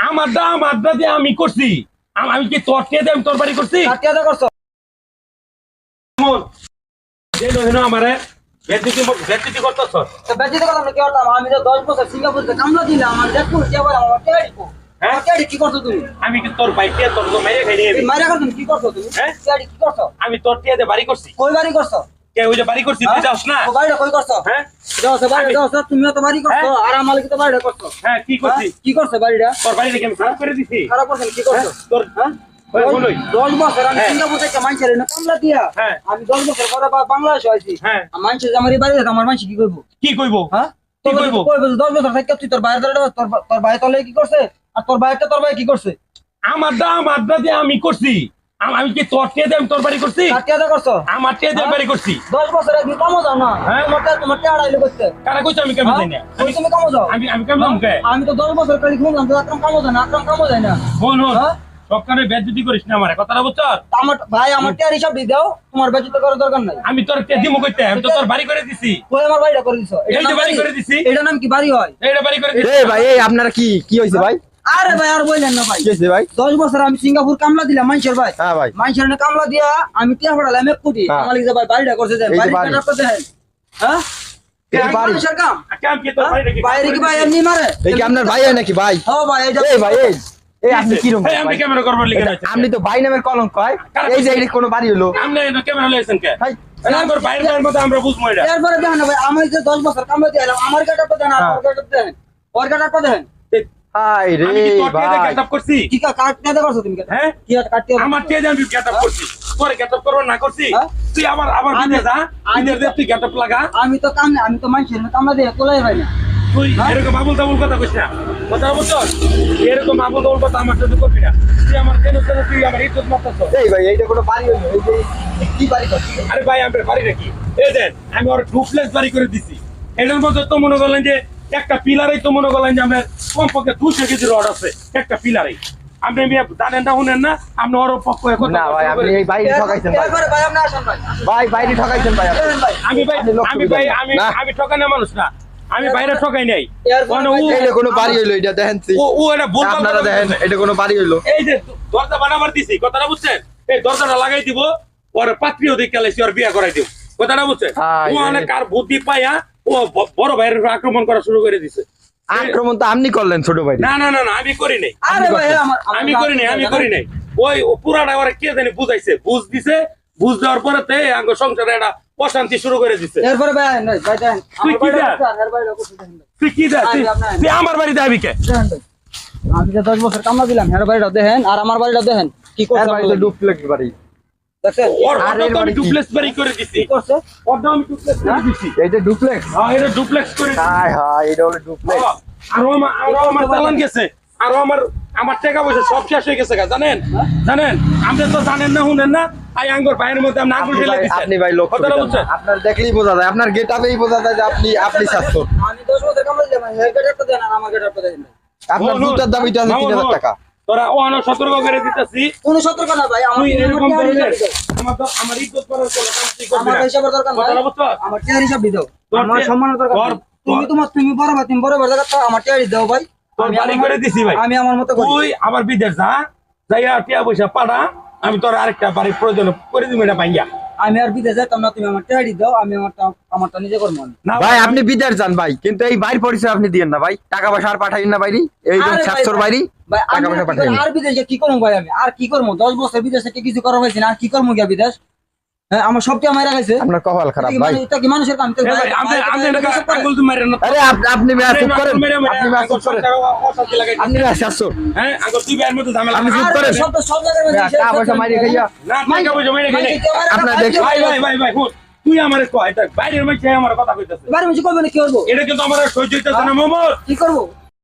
আমার দা আমার দা দিয়ে আমি করছি। আমি কি তোর টিয়া দিয়ে আমি তোর বাড়ি করছি? করছ? আমারে কি করতাম আমি কি কো। হ্যাঁ? কি কি তোর বাইক তোর তো মেরে খাই মারা করছ কি করছ তুমি? হ্যাঁ? কি করছ? আমি তোর বাড়ি করছি। কই বাড়ি করছ? কে ওই যে বাড়ি করছি তুই যাস না? ও বাড়িটা কই করছ? হ্যাঁ? যাও সে বাড়ি আমি- তুমিও তো বাড়ি করছ? আর আমার কি তো বাড়িটা করছ। হ্যাঁ কি করছি? কি করছ বাড়িটা? তোর বাড়ি থেকে আমি খারাপ করে দিছি। খারাপ করছ কি? তোর হ্যাঁ? দশ বছর আমি। সিঙ্গাপুর থেকে মানুষের কামলা দিয়া। আমি দশ বছর পরে বা- বাংলাদেশে আইছি। আর মানুষের আমার বাড়ি আমার মানুষ কি করব কি কইব? হ্যাঁ? কি যে দশ বছর থেকে তুই তোর বাইরে তোর ভাই তলে কি করছে? আর তোর ভাইটা তোর ভাই কি করছে? আমার দা আমার দা দিয়ে আমি করছি। আম- কি তোর টিয়া দিয়ে আমি তোর বাড়ি করছি? আমার টিয়া দিয়ে হ্যাঁ? বাড়ি করছি। দশ বছর একদিন কামো যাও না। হ্যাঁ। তোমার টা- তোমার টেড়া আইলে কারা কইছো আমি কেমন হ্যাঁ? যাই তুমি কামো যাও। আমি আমি কেমন কে? আমি তো দশ বছর কালি ঘুমলাম তো আকরাম কামো যায় না আকরাম কামো যায় না। বোন হন হ্যাঁ? সবখানে বেজ্জতি করিস না আমারে। কথাটা বুঝছ? আমার ভাই আমার টেয়ার হিসাব দিয়ে দাও। তোমার বেঁচে করার দরকার নাই। আমি তোর কে দিমু কইতে। আমি তো তোর বাড়ি করে দিছি। কই আমার বাড়িটা করে দিছো। নাম বাড়ি করে দিছি। এটা নাম কি? বাড়ি হয়? এইটা বাড়ি করে দিছি। এই ভাই এই আপনারা কি কি হয়েছে ভাই? আরে ভাই আর বললেন না ভাই। ভাই? দশ বছর আমি সিঙ্গাপুর কামলা দিলাম মানুষের ভাই। হ্যাঁ ভাই। মানুষের এনে কামলা দিয়া আমি টিয়া পড়ালাম এক কোটি। হ্যাঁ। আমার লিখে ভাই বাড়িটা করছে দেন বাড়ি। কাটার করতে দেন হ্যাঁ? এই যে এই বাড়ি। মানুষের কাম। কেমন কি তোর বাড়ি নাকি বাইরে কি ভাই এমনি মারে? এই ভাই নাকি ভাই? হ্যাঁ ভাই ভাই এই। এই আপনি কি রকম আমি ক্যামেরা করবার লিখে এটা- আপনি তো ভাই নামের কলঙ্ক হয় এই যে কোনো বাড়ি হলো। ক্যামেরা লইছেন কে? আমার বাইরে বাইরের মধ্যে আমরা বুঝব এরপরে দেখেন ভাই আমি যে দশ বছর কামলা দিলাম আমার দেন আর হ্যাঁ। দেন। ওর দেন। হাই রে আমি কি ভাই। গেটআপ করছি? কি কা কাটতে করছ তুমি হ্যাঁ? কি কাটতে আমার দিয়ে আমি গেটআপ করছি? তোর গেটআপ করব না করছি? হ্যাঁ? তুই আমার আবার আমি- বিদেশ যা আমি তো- তুই গেটআপ লাগা? আমি তো কাম আমি তো মানুষের এনে কামলা দিয়ে কোলাই ভাই না। তুই হ্যাঁ? এরকম আবুল তাবুল কথা কইস না। কথা বুঝছ এরকম আবুল তাবুল কথা আমার সাথে করবি না। তুই আমার কেন কেন তুই আমার ইজ্জত মারতাছ। এই ভাই এইটা কোনো বাড়ি হলো? এই যে কি বাড়ি করছে? আরে ভাই আমি বাড়ি নাকি? এই দেন আমি ওর ডুপ্লেক্স বাড়ি করে দিছি। এটার মধ্যে তো মনে করলেন যে একটা পিলারেই তো মনে করলেন যে আমরা কমপক্ষে দুশো কেজি রড আছে একটা পিলারেই। আপনি জানেন না শুনেন না? আপনি ওর পক্ষ না ভাই আপনি এই বাইরে ঠকাইছেন ভাই। ভাই ভাই। ভাই ঠকাইছেন ভাই আপনি। দেখেন ভাই। আমি ভাই আমি ভাই আমি আমি ঠকানো মানুষ না। আমি বাইরে ঠকাই নাই। এইটা কোনো বাড়ি হইল এটা দেখেন ও ও এটা ভুল আপনারা দেখেন এটা কোনো বাড়ি হইল। এই যে দরজা বানাবার দিছি কথাটা বুঝছেন? এই দরজাটা লাগাই দিব ওর পাত্রীও দেখে ওর বিয়া করাই দিব। কথাটা বুঝছেন? হায় ও। অনেক বুদ্ধি পাইয়া ও বড় ভাইয়ের আক্রমণ করা শুরু করে দিছে। আক্রমণ তো আপনি করলেন ছোট ভাই না না না না আমি করি নাই। আরে ভাই আমার আমি করি নাই আমি করি নাই। ওই পুরাটা ওরা কে জানি বুঝাইছে। বুঝ দিছে বুঝ দেওয়ার পরে তে আঙ্গ সংসারে একটা অশান্তি শুরু করে দিছে। এরপরে ভাই ভাই দেখেন তুই আমার কি বাড়িটা দেখ? কোথায়? এর বাড়িটা কোথায় দেখেন ভাই। তুই কি দেখ তুই- আমার বাড়িতে আবি কে? আমি যে দশ বছর কামলা দিলাম হের বাড়িটা দেখেন আর আমার বাড়িটা দেখেন কি এর করছে বাড়ি ডুপ্লেক্স বাড়ি। আর ওটা এর তো আমি বাড়ি কি? ডুপ্লেক্স বাড়ি করে দিছি। কি করছে? ওটা আমি ডুপ্লেক্স করে দিছি। এইটা ডুপ্লেক্স হ্যাঁ এটা ডুপ্লেক্স করে দিছি। হাই হাই এটা হলো ডুপ্লেক্স ও, আরও আমার আমার চালান গেছে। আরও আমার আমার টাকা পয়সা সব শেষ হয়ে গেছে গা, জানেন? জানেন? আপনি তো জানেন না শুনেন না। আই আঙ্গুর পায়ের মধ্যে আপনি ভাই দিচ্ছেন আপনি ভাই লক্ষ্য কথাটা বুঝছেন? আপনার দেখলেই বোঝা যায়। আপনার গেট আপেই বোঝা যায় যে আপনি আপনি স্বাস্থ্য। আমি দশ বছর কামলা দিলাম হের গাড়িটা দেন আর আমার গাড়িটা দেখেন আপনার শোন, দাম এটা হাজার টাকা। তোরা সতর্ক করে দিতেছি। কোনো সতর্ক না ভাই আমার এরকম করলে আমার আমার ইজ্জত করার কোনো কাজ তুই করবি আমার হিসাবের দরকার নাই আমার টিয়ার হিসাব দিতে আমার সম্মানের দরকার তুমি তোমার তুমি বড় ভাই তুমি বড় ভাই জায়গা আমার টিয়ার দাও ভাই। তোর আমি বাড়ি করে দিছি ভাই। আমি আমার মতো করি। তুই আবার বিদেশ যা যাইয়া টিয়া পয়সা পাড়া আমি তোর আরেকটা বাড়ির প্রয়োজন করে দিবি না ভাইয়া আমি আর বিদেশ যাইতাম না তুমি আমার টিয়ারি দাও আমি আমারটা আমারটা নিজে করব। না ভাই আপনি বিদেশ যান ভাই কিন্তু এই বাইর পরিচয় আপনি দিয়েন না ভাই। টাকা পয়সা আর পাঠাইন না বাইরে এই যে ভাই, বাইরে ভাই আর বিদেশে কি করব ভাই আমি? আর কি করব? দশ বছর বিদেশে কিছু করা হয়েছে আর কি করব গিয়া বিদেশ? হ্যাঁ আমার সবটি আমার রাখাইছে আপনার কপাল খারাপ ভাই। এটা কি মানুষের কাম? তো এ ভাই, ভাই, আপনি আপনি ভাই, এটাকে এসব করে। আঙ্গুল তো মারেন না আরে আপনি মেয়া চুপ করেন। মেরে মেরে আপনি মেয়া চুপ করেন। সংসারে অশান্তি লাগাই আপনি মেয়া সাতশো হ্যাঁ আঙ্গুল দুই ভাইয়ের মধ্যে ঝামেলা। আপনি চুপ করেন। সব সব জায়গায় মেয়া টাকা পয়সা মারি খাইয়া না টাকা পয়সা মেরে ভাই, খেলে কেউ আমার আপনার কাছে দেখে- ভাই ভাই ভাই ভাই তুই আমারে কয় এটা বাইরের মাঝে আমার কথা না কি করব? এটা কিন্তু আমার সহ্য হইতেছে না মোমর কি করব?